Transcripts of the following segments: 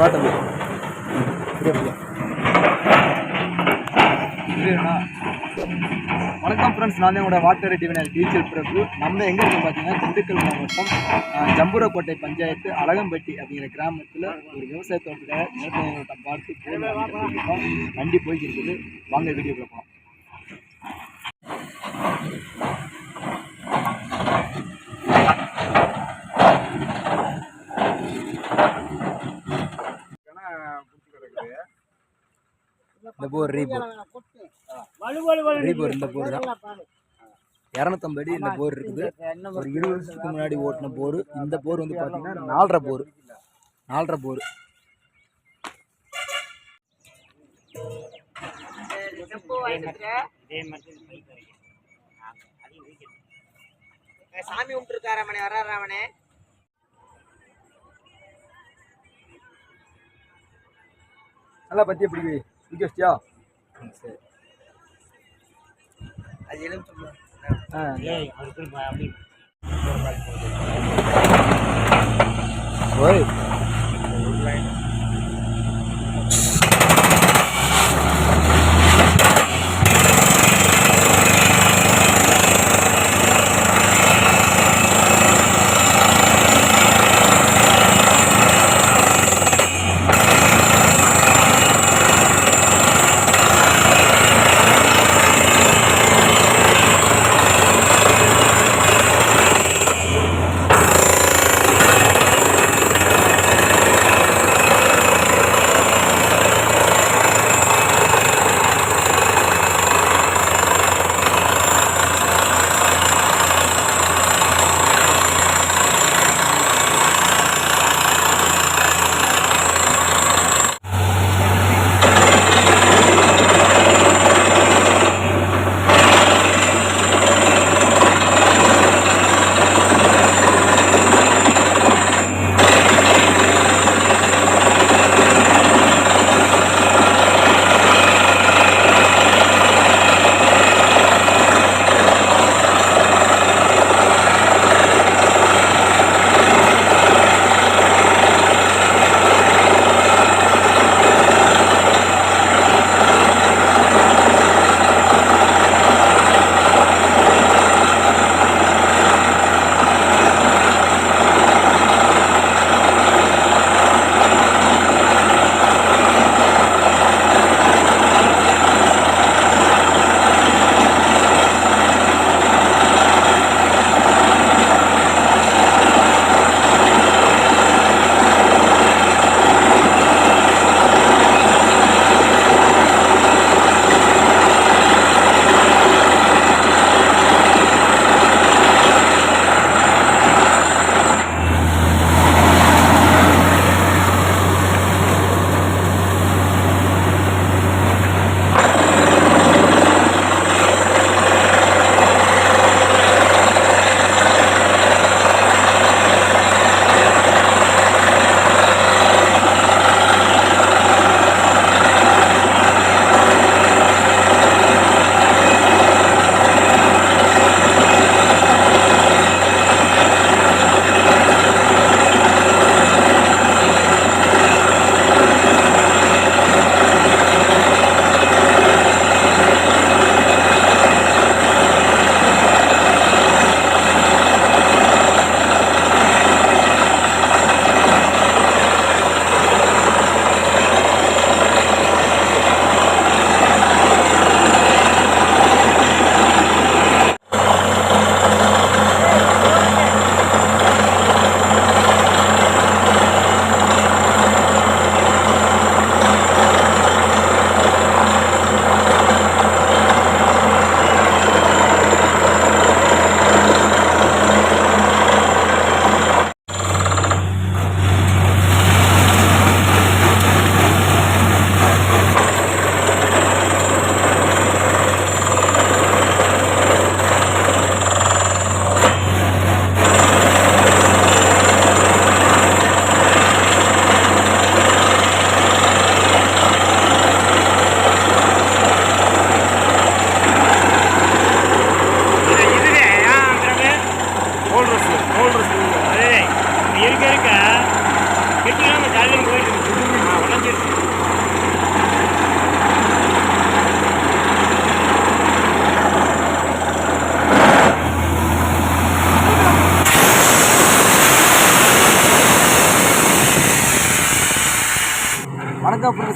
வா தம்பி. வணக்கம் ஃப்ரெண்ட்ஸ் நான் உங்களோட வாட்டர் டிவினர் டீச்சர் பிரபு. நம்ம எங்கே இருக்கோம் பார்த்தீங்கன்னா திண்டுக்கல் மாவட்டம் ஜம்புரக்கோட்டை பஞ்சாயத்து அழகம்பட்டி அப்படிங்கிற கிராமத்தில் ஒரு விவசாய தோட்டத்தில் நிலத்தை பார்த்து போய் வண்டி போய்க்கு இருக்குது வாங்க வீடியோக்குள்ள போகலாம் இந்த போர் ரீபோர். ரீபோர் இந்த போர் தான். இரநூத்தம்பது அடி இந்த போர் இருக்குது. ஒரு இருபது வருஷத்துக்கு முன்னாடி ஓட்டின போர். இந்த போர் வந்து பார்த்தீங்கன்னா நாலரை போர். நாலரை போர். சாமி கும்பிட்டுருக்காரு அவனே வர்றாரு அவனே நல்லா பத்தி எப்படி பிடிக்க வச்சியா சரி அது எலும்பு ஆ ஓய்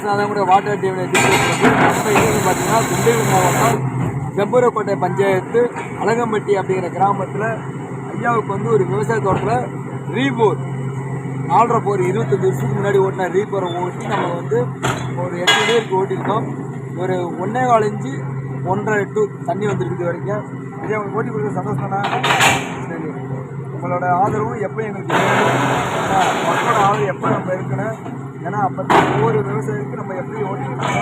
வணக்கம் கூட வாட்டர் டிவினை நம்ம பார்த்தீங்கன்னா திண்டுக்கல் மாவட்டம் செம்பூரக்கோட்டை பஞ்சாயத்து அலகம்பட்டி அப்படிங்கிற கிராமத்தில் ஐயாவுக்கு வந்து ஒரு விவசாய தோட்டத்தில் ரீபோர். நாலரை போர் இருபத்தஞ்சு வருஷத்துக்கு முன்னாடி ஓட்டின ரீபோரை ஓட்டி நம்ம வந்து ஒரு எட்டு பேருக்கு ஓட்டியிருக்கோம். ஒரு ஒன்றே கால் இன்ச்சு ஒன்றரை டூ தண்ணி வந்துருக்குது வரைக்கும். இதே அவங்க ஓட்டி கொடுக்க சந்தோஷம்னா சரி உங்களோட ஆதரவும் எப்போ எங்களுக்கு மக்களோட ஆதரவு எப்போ நம்ம இருக்கணும்? ஏன்னா அப்போ ஒவ்வொரு விவசாயிக்கும் நம்ம எப்படி ஓட்டிக்கிட்டோம்